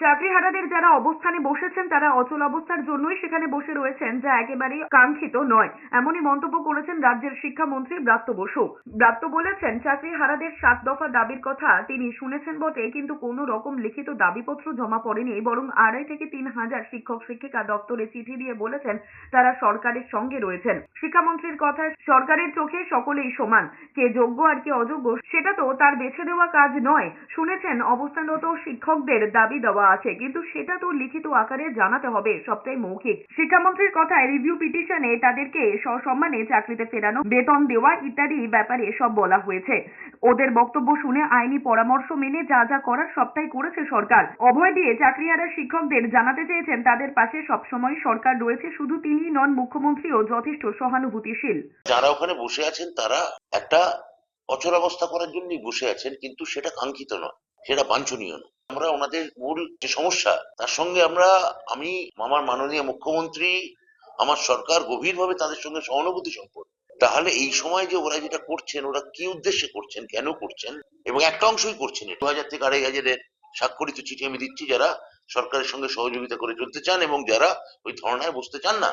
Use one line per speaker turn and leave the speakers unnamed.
চাকরিহারাদের যারা অবস্থানে বসেছেন, তারা অচল অবস্থার জন্যই সেখানে বসে রয়েছেন, যা একেবারেই কাঙ্ক্ষিত নয়। এমনই মন্তব্য করেছেন রাজ্যের শিক্ষামন্ত্রী ব্রাত্য বসু। ব্রাত্য বলেছেন, চাকরিহারাদের সাত দফা দাবির কথা তিনি শুনেছেন বটে, কিন্তু কোনো রকম লিখিত দাবিপত্র জমা পড়েনি, বরং আড়াই থেকে তিন হাজার শিক্ষক, শিক্ষিকা দপ্তরে চিঠি দিয়ে বলেছেন, তারা সরকারের সঙ্গে রয়েছেন। শিক্ষামন্ত্রীর কথায়, সরকারের চোখে সকলেই সমান, কে যোগ্য আর কে অযোগ্য, সেটা তো তার বেছে দেওয়া কাজ নয়। শুনেছেন, অবস্থানরত শিক্ষকদের দাবি দেওয়া আছে। কিন্তু সেটা তো লিখিত আকারে জানাতে হবে সবটাই মৌখিক। শিক্ষামন্ত্রীর কথায় রিভিউ পিটিশনে তাদেরকে সসম্মানে চাকরিতে ফেরানো, বেতন দেওয়া ইত্যাদি ব্যাপারে সব বলা হয়েছে। ওদের বক্তব্য শুনে আইনি পরামর্শ মেনে যা যা করার সবটাই করেছে সরকার। অভয় দিয়ে চাকরিহারা শিক্ষকদের জানাতে চেয়েছেন, তাদের পাশে সবসময় সরকার রয়েছে, শুধু তিনিই নন, মুখ্যমন্ত্রীও যথেষ্ট সহানুভূতিশীল।
যারা ওখানে বসে আছেন, তারা একটা অচলাবস্থা করার জন্যই বসে আছেন, কিন্তু সেটা কাঙ্ক্ষিত নয়। সেটা বাঞ্ছনীয় নয়। আমরা ওনাদের মূল যে সমস্যা, তার সঙ্গে আমরা, আমি আমার মাননীয় মুখ্যমন্ত্রী, আমার সরকার গভীরভাবে তাদের সঙ্গে সহানুভূতি সম্পর্ক। তাহলে এই সময় যে ওরা যেটা করছেন, ওরা কি উদ্দেশ্যে করছেন, কেন করছেন, এবং একটা অংশই করছেন দু হাজার থেকে আড়াই হাজারের স্বাক্ষরিত চিঠি আমি দিচ্ছি যারা সরকারের সঙ্গে সহযোগিতা করে চলতে চান এবং যারা ওই ধর্নায় বসতে চান না।